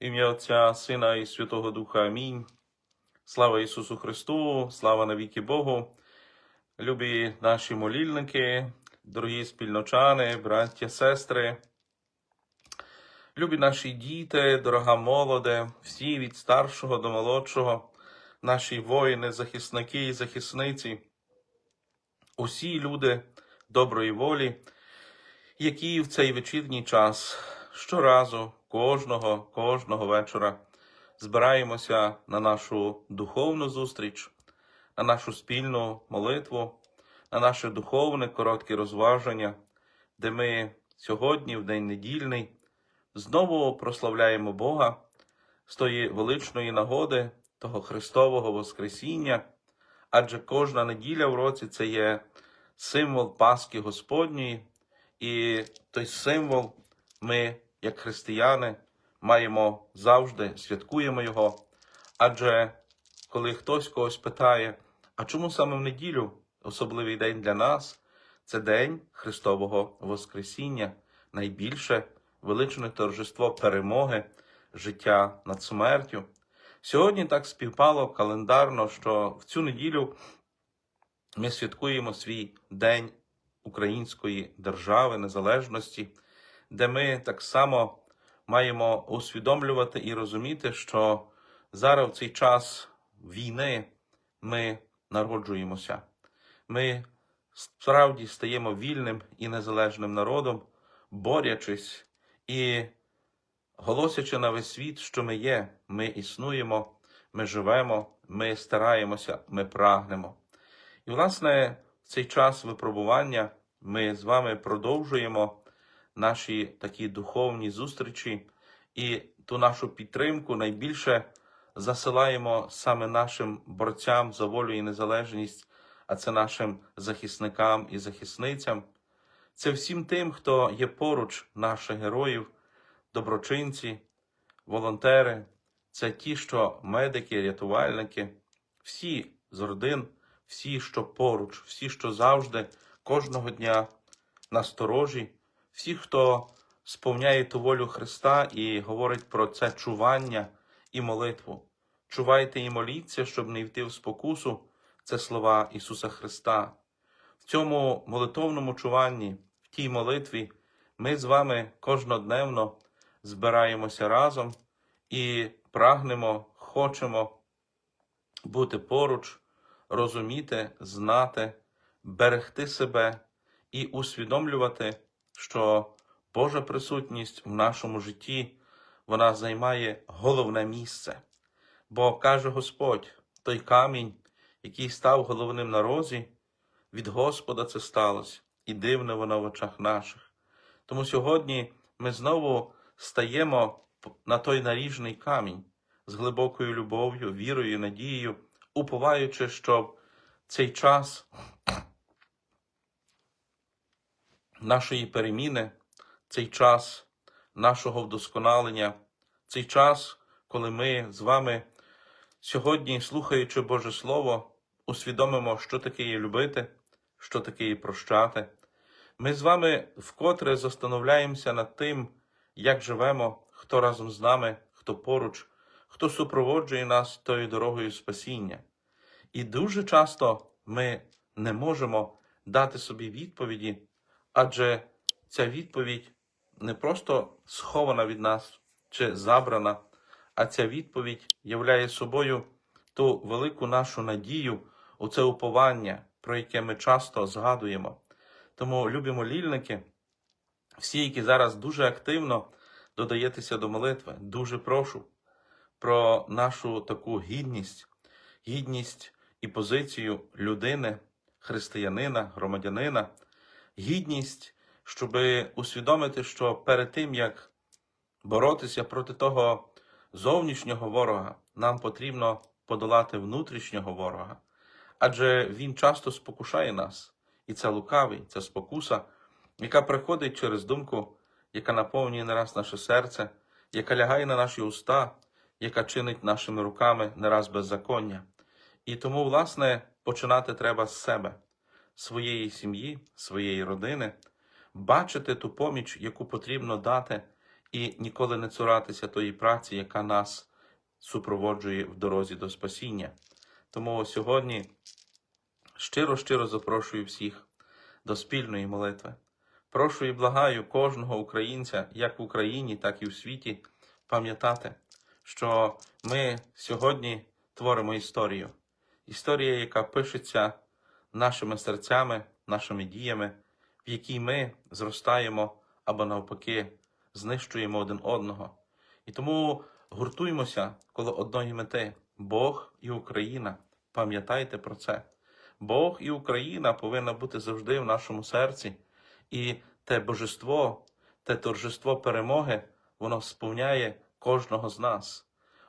Ім'я Отця, Сина і Святого Духа. Амінь. Слава Ісусу Христу, слава навіки Богу. Любі наші молільники, дорогі спільночани, браття, сестри, любі наші діти, дорога молоде, всі від старшого до молодшого, наші воїни, захисники і захисниці, усі люди доброї волі, які в цей вечірній час щоразу, кожного, кожного вечора збираємося на нашу духовну зустріч, на нашу спільну молитву, на наше духовне коротке розваження, де ми сьогодні, в день недільний, знову прославляємо Бога з тої величної нагоди, того Христового Воскресіння, адже кожна неділя в році це є символ Пасхи Господньої, і той символ ми, як християни, маємо завжди, святкуємо його. Адже коли хтось когось питає, а чому саме в неділю особливий день для нас, це день Христового Воскресіння, найбільше величне торжество перемоги, життя над смертю. Сьогодні так співпало календарно, що в цю неділю ми святкуємо свій День Української держави, незалежності, де ми так само маємо усвідомлювати і розуміти, що зараз в цей час війни ми народжуємося. Ми справді стаємо вільним і незалежним народом, борячись і голосячи на весь світ, що ми є, ми існуємо, ми живемо, ми стараємося, ми прагнемо. І, власне, в цей час випробування ми з вами продовжуємо наші такі духовні зустрічі. І ту нашу підтримку найбільше засилаємо саме нашим борцям за волю і незалежність, а це нашим захисникам і захисницям. Це всім тим, хто є поруч наших героїв, доброчинці, волонтери, це ті, що медики, рятувальники, всі з родин, всі, що поруч, всі, що завжди, кожного дня насторожі, всі, хто сповняє ту волю Христа і говорить про це чування і молитву. Чувайте і моліться, щоб не йти в спокусу. Це слова Ісуса Христа. В цьому молитовному чуванні, в тій молитві, ми з вами кожнодневно збираємося разом і прагнемо, хочемо бути поруч, розуміти, знати, берегти себе і усвідомлювати, що Божа присутність в нашому житті вона займає головне місце. Бо каже Господь, той камінь, який став головним на розі, від Господа це сталося, і дивне воно в очах наших. Тому сьогодні ми знову стаємо на той наріжний камінь з глибокою любов'ю, вірою, надією, уповаючи, що цей час нашої переміни, цей час нашого вдосконалення, цей час, коли ми з вами сьогодні, слухаючи Боже Слово, усвідомимо, що таке є любити, що таке є прощати. Ми з вами вкотре застановляємося над тим, як живемо, хто разом з нами, хто поруч, хто супроводжує нас тою дорогою спасіння. І дуже часто ми не можемо дати собі відповіді, адже ця відповідь не просто схована від нас чи забрана, а ця відповідь являє собою ту велику нашу надію у це уповання, про яке ми часто згадуємо. Тому, любі молільники, всі, які зараз дуже активно додаєтеся до молитви, дуже прошу про нашу таку гідність, гідність і позицію людини, християнина, громадянина, гідність, щоб усвідомити, що перед тим, як боротися проти того зовнішнього ворога, нам потрібно подолати внутрішнього ворога, адже він часто спокушає нас, і це лукавий, це спокуса, яка приходить через думку, яка наповнює не раз наше серце, яка лягає на наші уста, яка чинить нашими руками не раз беззаконня. І тому, власне, починати треба з себе, своєї сім'ї, своєї родини, бачити ту поміч, яку потрібно дати, і ніколи не цуратися тої праці, яка нас супроводжує в дорозі до спасіння. Тому сьогодні щиро-щиро запрошую всіх до спільної молитви. Прошу і благаю кожного українця, як в Україні, так і в світі, пам'ятати, що ми сьогодні творимо історію. Історія, яка пишеться нашими серцями, нашими діями, в якій ми зростаємо або навпаки знищуємо один одного. І тому гуртуймося коло одної мети Бог і Україна. Пам'ятайте про це. Бог і Україна повинна бути завжди в нашому серці, і те божество, те торжество перемоги, воно сповняє кожного з нас.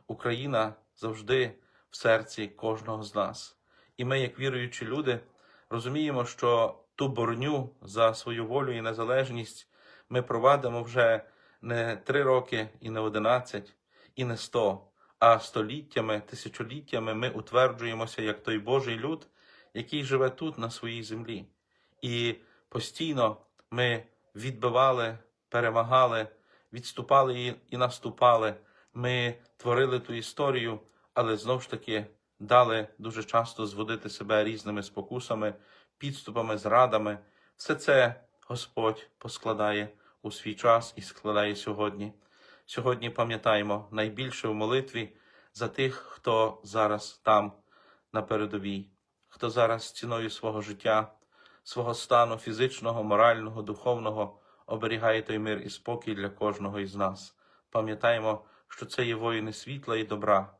Україна завжди в серці кожного з нас. І ми, як віруючі люди, розуміємо, що ту борню за свою волю і незалежність ми провадимо вже не три роки і не одинадцять, і не сто, а століттями, тисячоліттями ми утверджуємося як той Божий люд, який живе тут, на своїй землі. І постійно ми відбивали, перемагали, відступали і, наступали. Ми творили ту історію, але знов ж таки дали дуже часто зводити себе різними спокусами, підступами, зрадами. Все це Господь поскладає у свій час і складає сьогодні. Сьогодні пам'ятаємо найбільше в молитві за тих, хто зараз там на передовій, хто зараз ціною свого життя, свого стану фізичного, морального, духовного оберігає той мир і спокій для кожного із нас. Пам'ятаємо, що це є воїни світла і добра.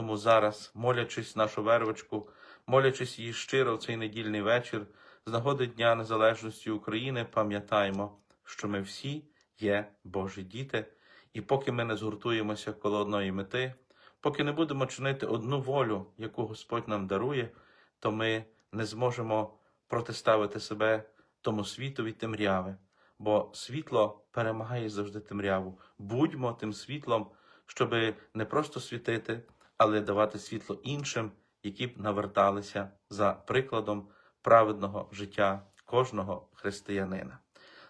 Тому зараз, молячись нашу вервочку, молячись її щиро в цей недільний вечір, з нагоди Дня Незалежності України, пам'ятаємо, що ми всі є Божі діти, і поки ми не згуртуємося коло одної мети, поки не будемо чинити одну волю, яку Господь нам дарує, то ми не зможемо протиставити себе тому світові темряви, бо світло перемагає завжди темряву. Будьмо тим світлом, щоби не просто світити, але давати світло іншим, які б наверталися за прикладом праведного життя кожного християнина.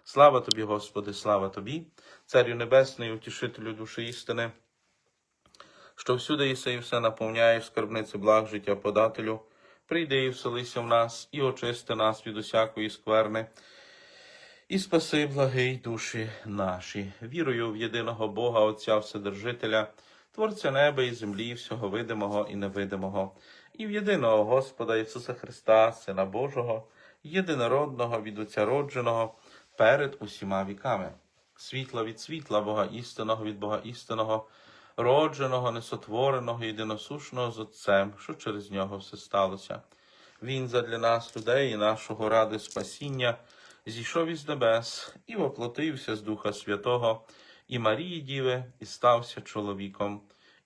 Слава тобі, Господи, слава тобі, Царю Небесний, утішителю душі істини, що всюди єси і все наповняєш скарбниці благ життя подателю, прийди і вселися в нас, і очисти нас від усякої скверни, і спаси, благий душі наші. Вірую в єдиного Бога, Отця Вседержителя, Творця неба і землі, всього видимого і невидимого, і в єдиного Господа Ісуса Христа, Сина Божого, єдинородного від Отця родженого, перед усіма віками. Світла від світла, Бога істинного від Бога істинного, родженого, несотвореного, єдиносушного з Отцем, що через нього все сталося. Він задля нас, людей і нашого ради спасіння, зійшов із небес і воплотився з Духа Святого, і Марії Діви, і стався чоловіком,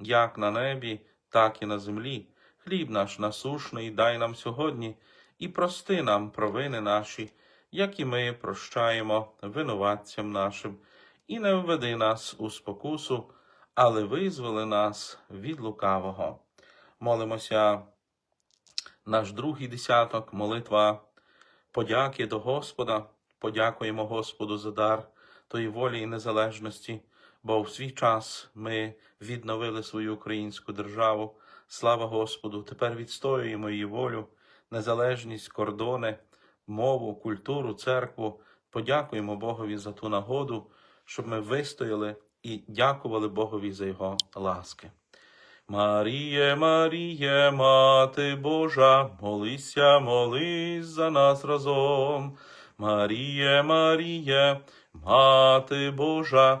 як на небі, так і на землі. Хліб наш насушний дай нам сьогодні, і прости нам провини наші, як і ми прощаємо винуватцям нашим, і не введи нас у спокусу, але визволи нас від лукавого. Молимося, наш другий десяток, молитва подяки до Господа, подякуємо Господу за дар тої волі і незалежності, бо в свій час ми відновили свою українську державу. Слава Господу! Тепер відстоюємо її волю, незалежність, кордони, мову, культуру, церкву. Подякуємо Богові за ту нагоду, щоб ми вистояли і дякували Богові за його ласки. Маріє, Маріє, Мати Божа, молися, молись за нас разом. Маріє, Маріє, Мати Божа,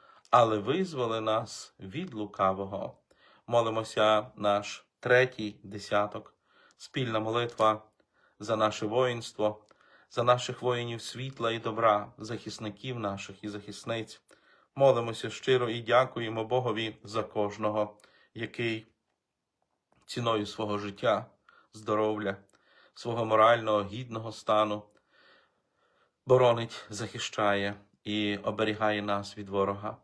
але визволи нас від лукавого. Молимося наш третій десяток, спільна молитва за наше воїнство, за наших воїнів світла і добра, захисників наших і захисниць. Молимося щиро і дякуємо Богові за кожного, який ціною свого життя, здоров'я, свого морального, гідного стану боронить, захищає і оберігає нас від ворога.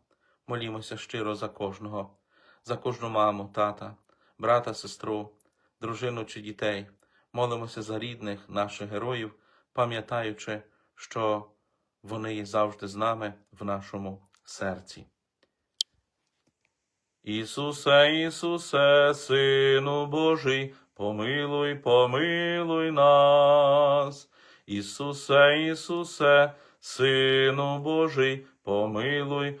Молімося щиро за кожного, за кожну маму, тата, брата, сестру, дружину чи дітей. Молимося за рідних наших героїв, пам'ятаючи, що вони є завжди з нами в нашому серці. Ісусе, Ісусе, Сину Божий, помилуй, помилуй нас. Ісусе, Ісусе, Сину Божий, помилуй,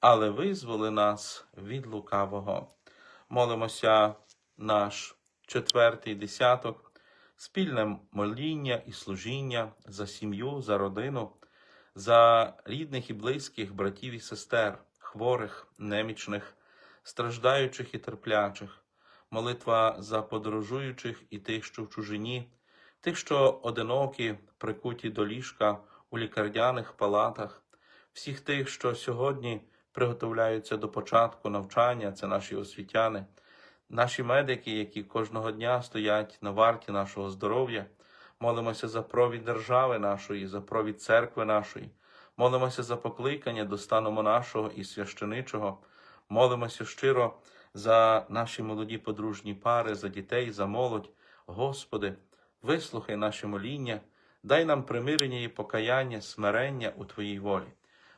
але визволи нас від лукавого. Молимося наш четвертий десяток, спільне моління і служіння за сім'ю, за родину, за рідних і близьких братів і сестер, хворих, немічних, страждаючих і терплячих, молитва за подорожуючих і тих, що в чужині, тих, що одинокі, прикуті до ліжка у лікарняних палатах, всіх тих, що сьогодні приготовляються до початку навчання, це наші освітяни, наші медики, які кожного дня стоять на варті нашого здоров'я. Молимося за провід держави нашої, за провід церкви нашої, молимося за покликання до стану монашого і священичого, молимося щиро за наші молоді подружні пари, за дітей, за молодь. Господи, вислухай наше моління, дай нам примирення і покаяння, смирення у Твоїй волі.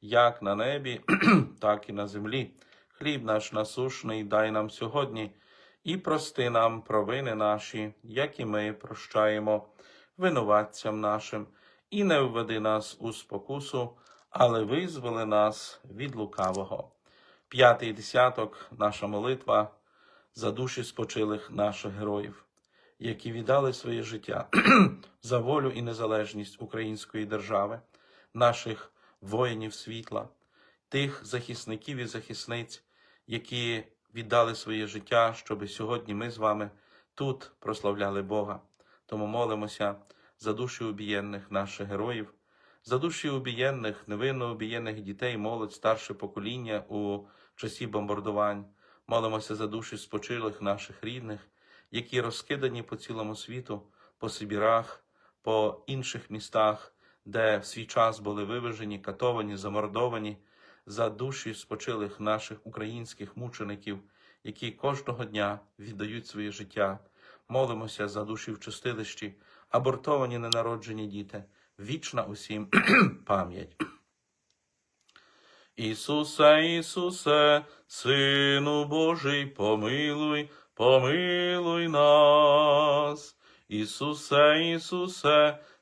як на небі, так і на землі. Хліб наш насушний дай нам сьогодні, і прости нам провини наші, як і ми прощаємо винуватцям нашим, і не введи нас у спокусу, але визволи нас від лукавого. П'ятий десяток, наша молитва за душі спочилих наших героїв, які віддали своє життя за волю і незалежність української держави, наших воїнів світла, тих захисників і захисниць, які віддали своє життя, щоби сьогодні ми з вами тут прославляли Бога. Тому молимося за душі убієнних наших героїв, за душі убієнних, невинно убієнних дітей, молодь, старше покоління у часі бомбардувань. Молимося за душі спочилих наших рідних, які розкидані по цілому світу, по Сибірах, по інших містах, де в свій час були вивезені, катовані, замордовані, за душі спочилих наших українських мучеників, які кожного дня віддають своє життя. Молимося за душі в чистилищі, абортовані ненароджені діти, вічна усім пам'ять. Ісусе, Ісусе, Сину Божий, помилуй, помилуй нас. Ісусе, Ісусе,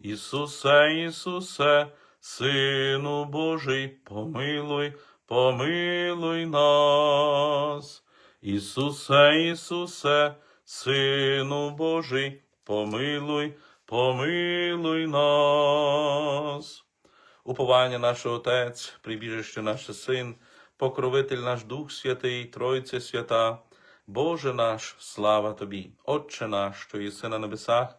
Ісусе, Ісусе, Сину Божий, помилуй, помилуй нас. Ісусе, Ісусе, Сину Божий, помилуй, помилуй нас. Уповання наш Отець, прибіжище наш Син, покровитель наш Дух Святий, Тройця Свята, Боже наш, слава Тобі, Отче наш, що єси на небесах,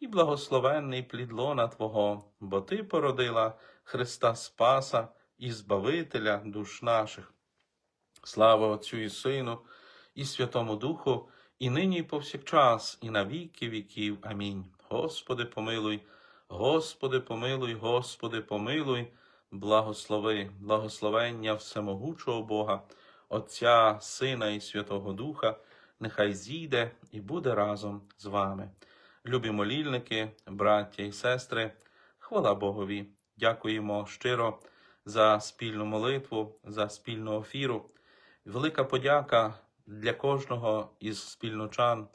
і благословенний плід лона Твого, бо Ти породила Христа Спаса і Збавителя душ наших. Слава Отцю і Сину, і Святому Духу, і нині, і повсякчас, і на віки віків. Амінь. Господи, помилуй, Господи, помилуй, Господи, помилуй, благослови, благословення всемогучого Бога, Отця, Сина і Святого Духа, нехай зійде і буде разом з вами. Любі молільники, браття і сестри, хвала Богові. Дякуємо щиро за спільну молитву, за спільну офіру. Велика подяка для кожного із спільночан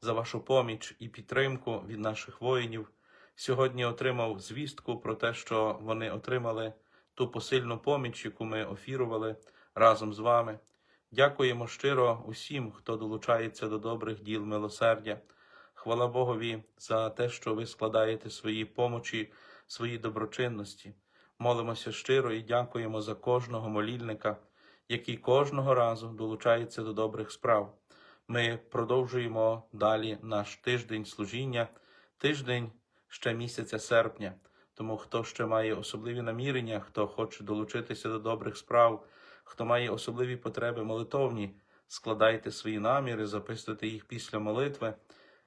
за вашу поміч і підтримку від наших воїнів. Сьогодні отримав звістку про те, що вони отримали ту посильну поміч, яку ми офірували разом з вами. Дякуємо щиро усім, хто долучається до добрих діл милосердя. Хвала Богові за те, що ви складаєте свої помочі, свої доброчинності. Молимося щиро і дякуємо за кожного молільника, який кожного разу долучається до добрих справ. Ми продовжуємо далі наш тиждень служіння, тиждень ще місяця серпня. Тому хто ще має особливі намірення, хто хоче долучитися до добрих справ, хто має особливі потреби молитовні, складайте свої наміри, записуйте їх після молитви.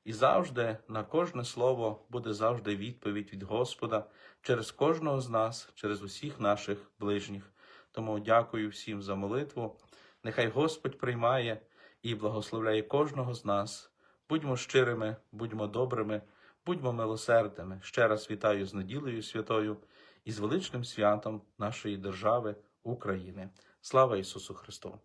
І завжди на кожне слово буде завжди відповідь від Господа через кожного з нас, через усіх наших ближніх. Тому дякую всім за молитву. Нехай Господь приймає і благословляє кожного з нас. Будьмо щирими, будьмо добрими, будьмо милосердними. Ще раз вітаю з неділею святою і з величним святом нашої держави України. Слава Ісусу Христу!